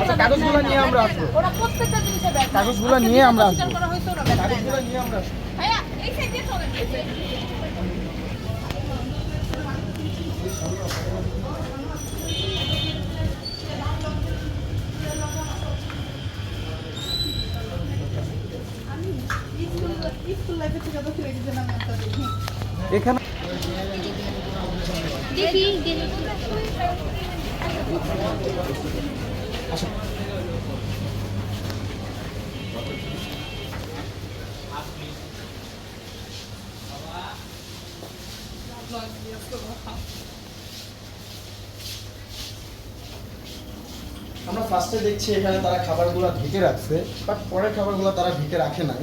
আচ্ছা কাগজগুলো নিয়ে আমরা আসব। কাগজগুলো নিয়ে আমরা আসব। কাগজগুলো নিয়ে আমরা আসব। এখানে দেখি। আমরা ফার্স্টে দেখছি এখানে তারা খাবারগুলো ঢেকে রাখছে বাট পরের খাবারগুলো তারা ঢেকে রাখে নাই।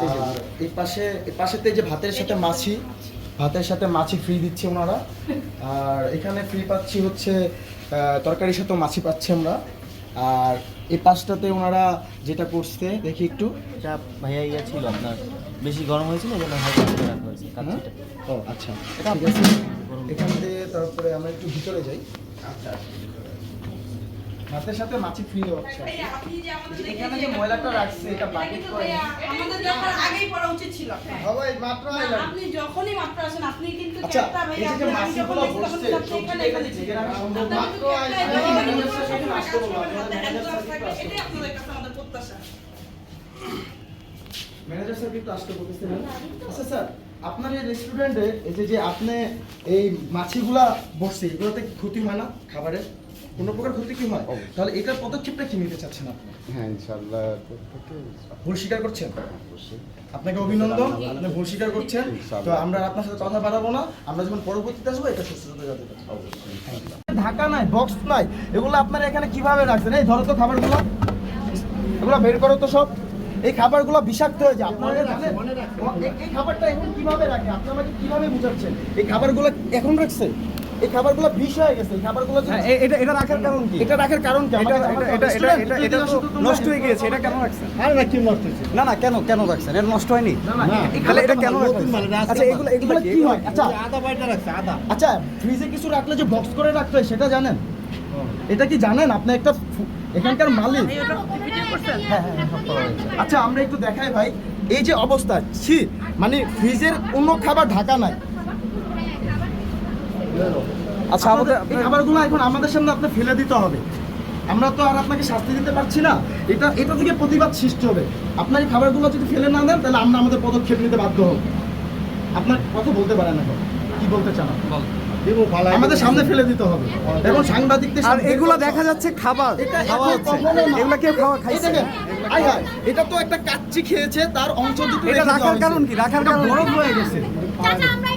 আর এই পাশে এই পাশেতে যে ভাতের সাথে মাছি ভাতের সাথে মাছি ফ্রি দিচ্ছে ওনারা। আর এখানে ফ্রি পাচ্ছি হচ্ছে তরকারির সাথে মাছি পাচ্ছি আমরা। আর এই পাশটাতে ওনারা যেটা করছে দেখি একটু। এটা ভাইয়া ইয়া ছিল আপনার বেশি গরম হয়েছিল এই জন্য হয়তো রাখা হয়েছে? ও আচ্ছা। এটা এখান থেকে তারপরে আমরা একটু ভিতরে যাই। আচ্ছা ভাতের সাথে মাছি ফ্রি হচ্ছে। এখানে যে ময়লাটা রাখছে এটা বাকেট করে আমাদের দেখার আগেই পড়া উচিত ছিল। হবে মাত্র আইলাম আপনি যখনই মাত্র আসেন আপনি কিন্তু আচ্ছা একটা ভাই যে যে আপনি যখন মাছিগুলো বসছে পাচ্ছেন, এখানে রাখা সম্ভব মাত্র ম্যানেজার সাথে আসতে বললাম ম্যানেজার একজন সাথে থাকবে, আসতে এটাই আপনাদের কাছে আমাদের প্রত্যাশা। ম্যানেজার স্যার কিন্তু আসতে বলতেছিলেন আচ্ছা স্যার আপনার এই রেস্টুরেন্টে এই যে যে আপনি এই মাছিগুলা বসছে এগুলোতে ক্ষতি হয় না খাবারের? কোনো প্রকার ক্ষতি কি হয়? তাহলে এটার পদক্ষেপটা কি নিতে চাচ্ছেন আপনি? হ্যাঁ প্রত্যেকে ভুল স্বীকার করছেন? আপনাকে অভিনন্দন আপনি ভুল স্বীকার করছেন। তো আমরা আপনার সাথে কথা বাড়াবো না। আমরা যখন পরবর্তীতে আসব এটা সুস্থতা যাতে ঢাকা নাই বক্স নাই। এগুলো আপনারা এখানে কীভাবে রাখছেন? এই ধরো তো খাবারগুলো। এগুলো বের করো তো সব। এই খাবারগুলো বিষাক্ত হয়ে যায়। আপনারা এই- এই খাবারটা এখন কীভাবে রাখে? আপনি আমাকে কীভাবে বুঝাচ্ছেন? এই খাবারগুলো এখন রাখছে? এই খাবারগুলো বিষ হয়ে গেছে এই খাবারগুলো হ্যাঁ, এটা এটা রাখার কারণ কি? এটা রাখার কারণ কি? এটা এটা এটা এটা নষ্ট হয়ে গিয়েছে এটা কেন রাখছেন আরে না কি নষ্ট হয়েছে? না না কেন কেন রাখছেন এটা নষ্ট হয়নি? না, না, এই তাহলে এটা কেন ভালো, আচ্ছা এগুলো এগুলো কি হয়? আচ্ছা। আদা বাইটা রাখছে আদা। আচ্ছা ফ্রিজে কিছু রাখলে যে বক্স করে রাখতে হয় সেটা জানেন? এটা কি জানেন? আপনি একটা এখানকার মালিক। হ্যাঁ, হ্যাঁ, হ্যাঁ। আচ্ছা আমরা একটু দেখাই ভাই এই যে অবস্থা ছি মানে ফ্রিজের অন্য খাবার ঢাকা নাই। আচ্ছা আমাদের এই খাবারগুলো এখন আমাদের সামনে আপনি ফেলে দিতে হবে। আমরা তো আর আপনাকে শাস্তি দিতে পারছি না। এটা এটা থেকে প্রতিবাদ সৃষ্টি হবে। আপনার এই খাবারগুলো যদি ফেলে না দেন তাহলে আমরা আমাদের পদক্ষেপ নিতে বাধ্য হব। আপনার কথা বলতে পারেন এখন। কি বলতে চান? আমাদের সামনে ফেলে দিতে হবে। এবং সাংবাদিকদের আর এগুলা দেখা যাচ্ছে খাবার। এটা খাওয়া এখন হচ্ছে। কখনো কেউ খাওয়া খাইছে। এটা তো একটা কাচ্চি খেয়েছে তার অংশ দুটো এটা রাখার কারণ কি? রাখার কারণ? বরফ হয়ে গেছে।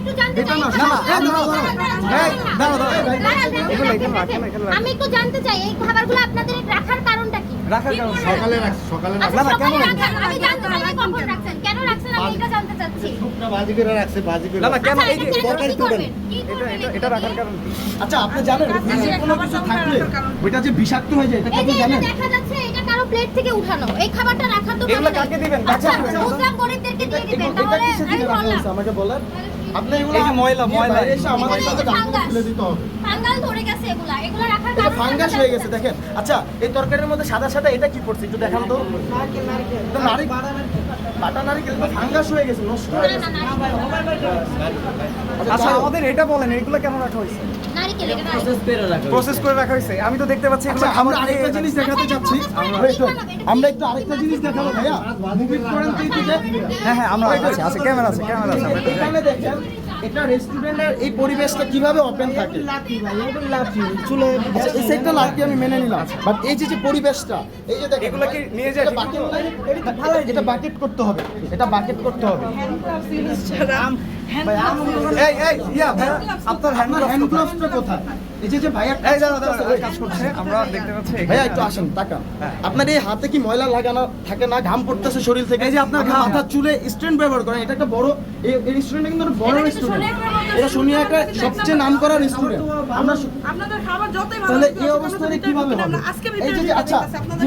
চাচা, আমরা একটু জানতে এটা চাই। না, না, না, এই দাঁড়াও, দাঁড়াও। এই, দাঁড়াও, দাঁড়াও। দাঁড়ান, দাঁড়ান, এগুলো দাঁড়ান, এখানে দাঁড়ান। রাখেন, এখানে রাখেন। আমি একটু জানতে চাই এই খাবারগুলো আপনাদের রাখার কারণটা কি রাখার কারণ সকালে রাখছে সকালে না, না, কেন সকালে রাখছেন? রাখার- আমি জানতে চাই কখন রাখছেন কেন রাখছেন আমি এটা জানতে চাচ্ছি শুকনা ভাজি করে রাখছে ভাজি করে না না কেন এই তরকারি কি করবেন করবেন? কি এটা এটা এটা এটা রাখার কারণ কি আচ্ছা আপনি জানেন কোনো কিছু থাকলে ওইটা যে বিষাক্ত হয়ে যায় এটা আপনি জানেন দেখা যাচ্ছে এটা কারও প্লেট থেকে উঠানো এই খাবারটা রাখার তো এগুলো কাকে দিবেন? আচ্ছা মুসলিম গরিবদেরকে দিয়ে দিবেন তাহলে আমাকে বলেন এগুলো ময়লা, ময়লা। এসে আমাদের সাথে ফাঙ্গাস। ফেলে দিতে হবে ফাঙ্গাল ধরে গেছে এগুলা এগুলা রাখার এটা কারণ ফাঙ্গাস হয়ে গেছে দেখেন আচ্ছা এই তরকারির মধ্যে সাদা সাদা এটা কি পড়ছে একটু দেখান তো এটা নারী বাটা নারিকেল তো ফাঙ্গাস হয়ে গেছে নষ্ট হয়ে গেছে না না আচ্ছা আমাদের এটা বলেন এগুলো কেমন রাখা হয়েছে প্রসেস করে রাখা হয়েছে। আমি তো দেখতে পাচ্ছি আচ্ছা এগুলো আমরা আরেকটা জিনিস দেখাতে চাচ্ছি। Wait, wait, আমরা একটু আরেকটা জিনিস দেখাবো ভাইয়া? হ্যাঁ হ্যাঁ আমরা আছে আছে ক্যামেরা আছে ক্যামেরা আছে। এখানে দেখেন এটা রেস্টুরেন্টের এই পরিবেশটা কীভাবে ওপেন থাকে? আচ্ছা, এই সাইডটা লাকি আমি মেনে নিলাম। বাট এই যে যে পরিবেশটা এই যে দেখেন এগুলো কি নিয়ে যায়? বাকেট এটা বাকেট করতে হবে এটা বাকেট করতে হবে। এই এই ইয়া ভাইয়া আপনার হ্যান্ড গ্লাভসটা কোথায়? এই যে যে ভাইয়া এই দাঁড়া দাঁড়া কাজ করছে আমরা দেখতে পাচ্ছি ভাইয়া একটু আসেন তাকান। আপনার এই হাতে কি ময়লা লাগানো থাকে না? ঘাম পড়তেছে শরীর থেকে? এই যে আপনার ঘাম। মাথার চুলে স্ট্রেন্ট ব্যবহার করেন। এটা একটা বড় এই এই রেস্টুরেন্ট কিন্তু একটা বড় রেস্টুরেন্ট এটা শুনিয়া একটা সবচেয়ে নামকরা রেস্টুরেন্ট আমরা আপনাদের খাবার যতই ভালো তাহলে এই অবস্থায় কীভাবে হবে? এই যে যে আচ্ছা আপনাদের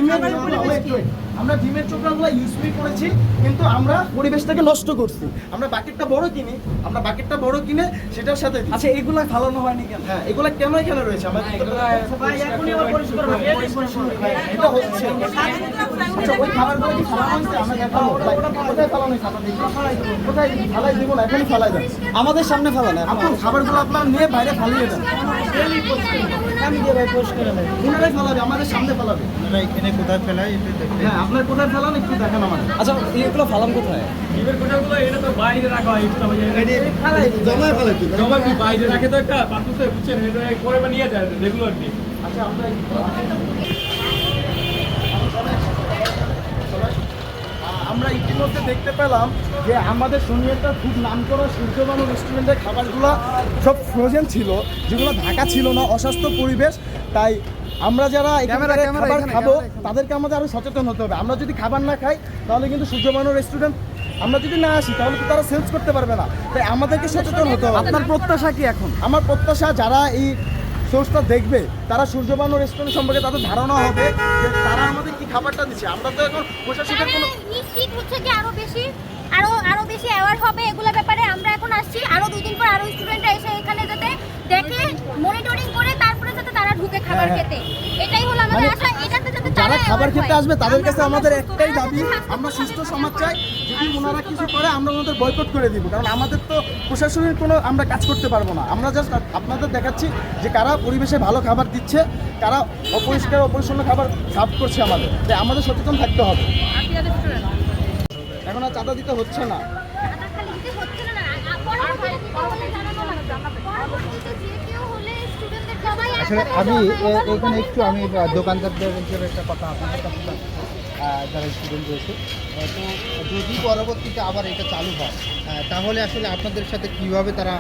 আমরা ডিমের চোখলাগুলো ইউজফুল করেছি কিন্তু আমরা পরিবেশটাকে নষ্ট করছি। আমরা বাকেটটা বড় কিনি আমরা বাকেটটা বড় কিনে সেটার সাথে আচ্ছা এগুলা ফালানো হয়নি কেন? হ্যাঁ এগুলা কেন এখানে রয়েছে? আমার এটা হচ্ছে। আচ্ছা ওই খাবারগুলো কি খাওয়া হয়েছে? আমরা দেখাবো কোথায় ফেলানো হয়েছে? আপনার কোথায় ফেলাই দিব? না এখনই ফেলাই দেন। আমাদের সামনে ফেলান। আপনি খাবারগুলো আপনার নিয়ে বাইরে ফালিয়ে দেন। আমি দিয়ে ভাই পোস্ট করে নেই ওনারাই ফেলাবে? আমাদের সামনে ফেলাবে। আপনারা এখানে কোথায় হ্যাঁ আপনার কোথায় ফেলান একটু দেখান আমাদের। আচ্ছা এগুলো ফালাম কোথায়? জমায় ফেলাই তো আচ্ছা আমরা আমরা ইতিমধ্যে দেখতে পেলাম যে আমাদের শনিয়ারটা খুব নাম করা সূর্যবানু রেস্টুরেন্টের খাবারগুলো সব ফ্রোজেন ছিল যেগুলো ঢাকা ছিল না অস্বাস্থ্য পরিবেশ। তাই আমরা যারা খাবার খাব তাদেরকে আমাদের আরও সচেতন হতে হবে। আমরা যদি খাবার না খাই তাহলে কিন্তু সূর্যবানু রেস্টুরেন্ট আমরা যদি না আসি তাহলে তো তারা সেলস করতে পারবে না। তাই আমাদেরকে সচেতন হতে হবে। আপনার প্রত্যাশা কি এখন? আমার প্রত্যাশা যারা এই সোর্সটা দেখবে তারা সূর্যবানু রেস্টুরেন্ট সম্পর্কে তাদের ধারণা হবে যে তারা আমাদের কি খাবারটা দিচ্ছে। আমরা তো এখন প্রশাসনের কোনো নিশ্চিত হচ্ছে কি আরও বেশি আরও আরও বেশি অ্যাওয়ার হবে এগুলো ব্যাপারে। আমরা এখন আসছি আরও দুই দিন পর আরও স্টুডেন্টরা এসে এখানে যাতে দেখে মনিটরিং করে তারপরে যাতে তারা ঢুকে খাবার হ্যাঁ, হ্যাঁ। খেতে। এটাই হলো আমাদের আশা। যাতে যারা খাবার খেতে আসবে তাদের কাছে আমাদের একটাই দাবি আমরা সুস্থ সমাজ চাই যদি ওনারা কিছু করে আমরা ওনাদের বয়কট করে দিব। কারণ আমাদের তো প্রশাসনের কোনো আমরা কাজ করতে পারব না। আমরা জাস্ট আপনাদের দেখাচ্ছি যে কারা পরিবেশে ভালো খাবার দিচ্ছে কারা অপরিষ্কার অপরিচ্ছন্ন খাবার সার্ভ করছে আমাদের। তাই আমাদের সচেতন থাকতে হবে। এখন আর চাঁদা দিতে হচ্ছে না। আসলে আমি এখানে একটু আমি দোকানদারদের হিসেবে একটা কথা আপনাদের কাছে যারা স্টুডেন্ট রয়েছে। তো যদি পরবর্তীতে আবার এটা চালু হয় তাহলে আসলে আপনাদের সাথে কীভাবে তারা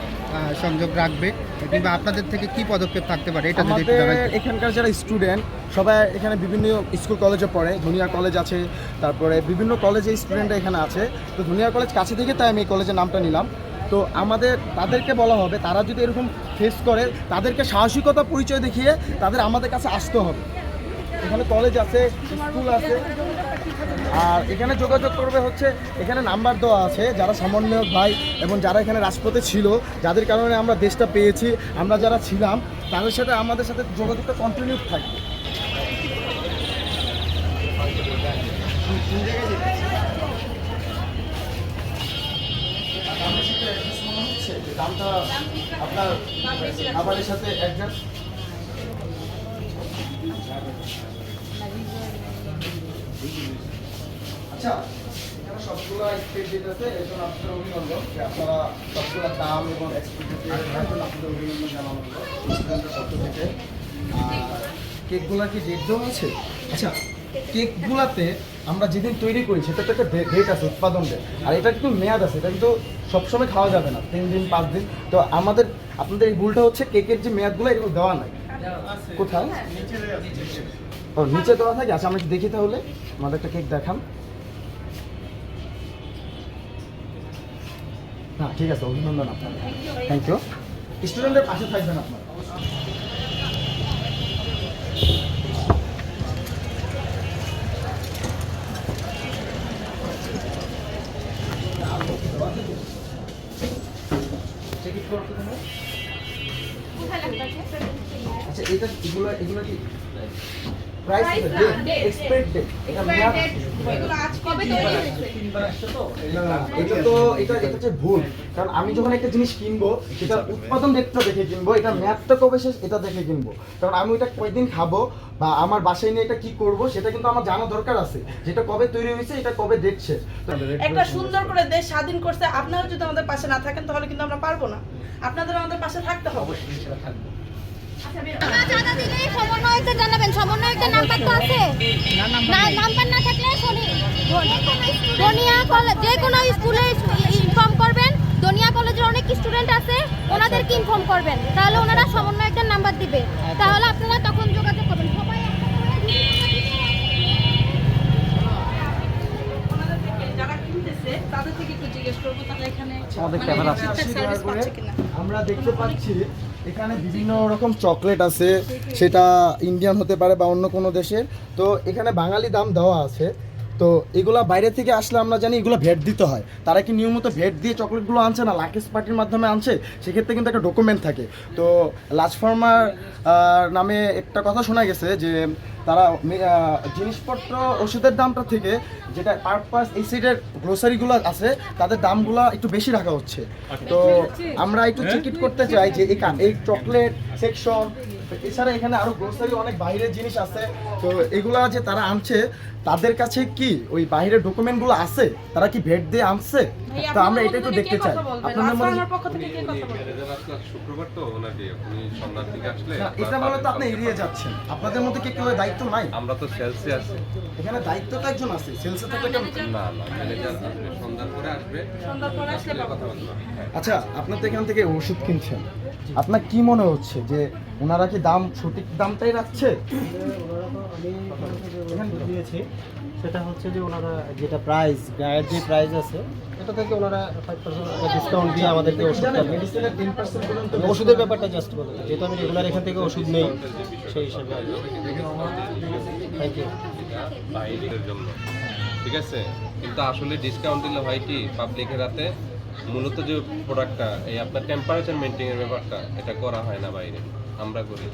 সংযোগ রাখবে কিংবা আপনাদের থেকে কি পদক্ষেপ থাকতে পারে এটা যদি এখানকার যারা স্টুডেন্ট সবাই এখানে বিভিন্ন স্কুল কলেজে পড়ে ধুনিয়া কলেজ আছে তারপরে বিভিন্ন কলেজে স্টুডেন্টরা এখানে আছে। তো ধুনিয়া কলেজ কাছে থেকে তাই আমি এই কলেজের নামটা নিলাম। তো আমাদের, তাদেরকে বলা হবে, তারা যদি এরকম ফেস করে, তাদেরকে সাহসিকতা, পরিচয় দেখিয়ে তাদের আমাদের কাছে আসতে হবে। এখানে কলেজ আছে স্কুল আছে, আর এখানে যোগাযোগ করবে হচ্ছে, এখানে নাম্বার দেওয়া আছে, যারা সমন্বয়ক ভাই এবং যারা এখানে রাজপথে ছিল, যাদের কারণে আমরা দেশটা পেয়েছি, আমরা যারা ছিলাম, তাদের সাথে আমাদের সাথে যোগাযোগটা কন্টিনিউ থাকবে। দামটা আপনার খাবারের সাথে অ্যাডজাস্ট আচ্ছা এখানে সবগুলো এক্সপেক্ট ডেট আছে, এর জন্য আপনাদের অভিনন্দন যে আপনারা সবগুলোর দাম এবং এক্সপেক্ট ডেটের জন্য আপনাদের অভিনন্দন জানানো হলো। কেকগুলোর কি ডেট দেওয়া আছে? আচ্ছা কেকগুলাতে আমরা যেদিন তৈরি করি সেটা তো একটা ডেট আছে উৎপাদন ডেট আর এটা কিন্তু মেয়াদ আছে এটা কিন্তু সবসময় খাওয়া যাবে না তিন দিন পাঁচ দিন। তো আমাদের আপনাদের এই ভুলটা হচ্ছে কেকের যে মেয়াদগুলো এগুলো দেওয়া নাই। কোথায়? ও নিচে দেওয়া থাকে। আচ্ছা আমরা দেখি তাহলে। আমাদের একটা কেক দেখান। হ্যাঁ ঠিক আছে অভিনন্দন আপনার থ্যাংক ইউ স্টুডেন্টের পাশে থাকবেন আপনার। এটা এগুলো এগুলো কি প্রাইস এক্সপেক্ট ডেট এগুলো আজ কবে তৈরি হয়েছে? না, না, এটা তো এটা এটা হচ্ছে ভুল। কারণ আমি যখন একটা জিনিস কিনবো সেটা উৎপাদন ডেটটা দেখে কিনবো এটা ম্যাপটা কবে শেষ এটা দেখে কিনবো। কারণ আমি ওটা কয়দিন খাব বা আমার বাসায় নিয়ে এটা কি করব সেটা কিন্তু আমার জানা দরকার আছে। যেটা কবে তৈরি হয়েছে এটা কবে ডেট শেষ। একটা সুন্দর করে দেশ স্বাধীন করছে আপনারা যদি আমাদের পাশে না থাকেন তাহলে কিন্তু আমরা পারব না। আপনাদের আমাদের পাশে থাকতে হবে। সমন্বয়কদের জানাবেন সমন্বয়কদের নাম্বার তো আছে না নাম্বার না থাকলে দনিয়া কলেজ যে কোনো স্কুলে ইনফর্ম করবেন দনিয়া কলেজের অনেক স্টুডেন্ট আছে। ওনাদেরকে ইনফর্ম করবেন তাহলে ওনারা সমন্বয়কদের নাম্বার দিবে তাহলে আপনারা তখন যোগাযোগ করবেন সবাই তাদের থেকে একটু জিজ্ঞেস করব এখানে আমরা দেখতে পাচ্ছি এখানে বিভিন্ন রকম চকলেট আছে, সেটা ইন্ডিয়ান হতে পারে বা অন্য কোনো দেশের তো এখানে বাঙালি দাম দেওয়া আছে। তো এগুলা বাইরে থেকে আসলে আমরা জানি এগুলো ভেট দিতে হয়। তারা কি নিয়মিত ভেট দিয়ে চকলেটগুলো আনছে না লাকেশ পার্টির মাধ্যমে আনছে? সেক্ষেত্রে কিন্তু একটা ডকুমেন্ট থাকে। তো লাজ ফার্মার নামে একটা কথা শোনা গেছে যে তারা জিনিসপত্র ওষুধের দামটা থেকে যেটা পারপাস এই সাইডের গ্রোসারিগুলো আছে তাদের দামগুলো একটু বেশি রাখা হচ্ছে। তো আমরা একটু চিকিট করতে চাই যে এই কা- এই চকলেট সেকশন এছাড়া এখানে আরও গ্রোসারি অনেক বাইরের জিনিস আছে। তো এগুলা যে তারা আনছে তাদের কাছে কি ওই বাইরের ডকুমেন্টগুলো আছে? তারা কি ভেট দিয়ে আনছে? তো আমরা এটা একটু দেখতে চাই। আপনাদের পক্ষ থেকে কে কথা বলবেন? ম্যানেজার আসলে আজ শুক্রবার তো ওনাকে উনি সন্ধ্যার দিকে আসলে এটা বলে তো আপনি এড়িয়ে যাচ্ছেন। আপনাদের মধ্যে কি কেউ দায়িত্ব নাই? আমরা তো সেলসে আছি। এখানে দায়িত্ব তো একজন আছে সেলসে কেন না না ম্যানেজার আসবে সন্ধ্যার পরে আসবে। সন্ধ্যার পরে আসলে আসলে কথা বলব। আচ্ছা আপনার তো এখান থেকে ওষুধ কিনছেন। আপনার কি মনে হচ্ছে যে ওনারা কি দাম সঠিক দামটাই রাখছে? দিয়েছি সেটা হচ্ছে যে ওনারা যেটা প্রাইস গায়ের যে প্রাইস আছে এটা থেকে ওনারা ফাইভ পার্সেন্ট ডিসকাউন্ট দিয়ে আমাদেরকে ওষুধটা মেডিসিনের টেন পার্সেন্ট পর্যন্ত ওষুধের ব্যাপারটা জাস্ট বলে যেহেতু আমি রেগুলার এখান থেকে ওষুধ নেই সেই হিসাবে থ্যাংক ইউ ঠিক আছে? কিন্তু আসলে ডিসকাউন্ট দিলে হয় কি পাবলিকের হাতে মূলত যে প্রোডাক্টটা এই আপনার টেম্পারেচার মেনটেনের ব্যাপারটা এটা করা হয় না বাইরে। আমরা করি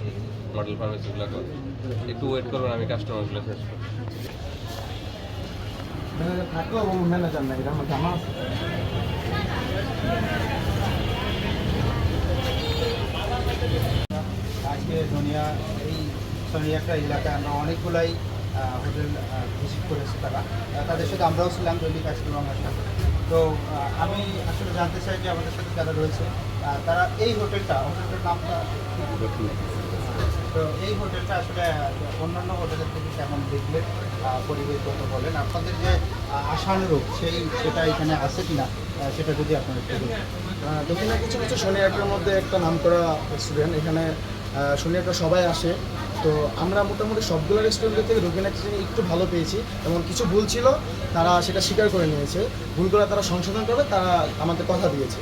মডেল ফার্মেসিগুলো করে। একটু ওয়েট করুন আমি কাস্টমারগুলো শেষ করি আজকে দুনিয়া, এই একটা এলাকা, আমরা অনেকগুলাই হোটেল ভিজিট করেছি তারা। তাদের সাথে আমরাও ছিলাম, দৈনিক আমার সাথে তো আমি আসলে জানতে চাই যে আমাদের সাথে যারা রয়েছে তারা এই হোটেলটা হোটেলটার নামটা তো এই হোটেলটা আসলে অন্যান্য হোটেলের থেকে কেমন দেখলে আহ, পরিবেশগত বলেন? আপনাদের যে আশানুরূপ সেই সেটা এখানে আছে কিনা সেটা যদি আপনারা একটু দক্ষিণা কিছু কিছু শনি একটার মধ্যে একটা নাম করা রেস্টুরেন্ট এখানে আহ, শনি একটা সবাই আসে। তো আমরা মোটামুটি সবগুলো রেস্টুরেন্টের থেকে দক্ষিণা কিচেনে একটু ভালো পেয়েছি। এবং কিছু ভুল ছিল তারা সেটা স্বীকার করে নিয়েছে। ভুলগুলো তারা সংশোধন করবে তারা আমাদের কথা দিয়েছে।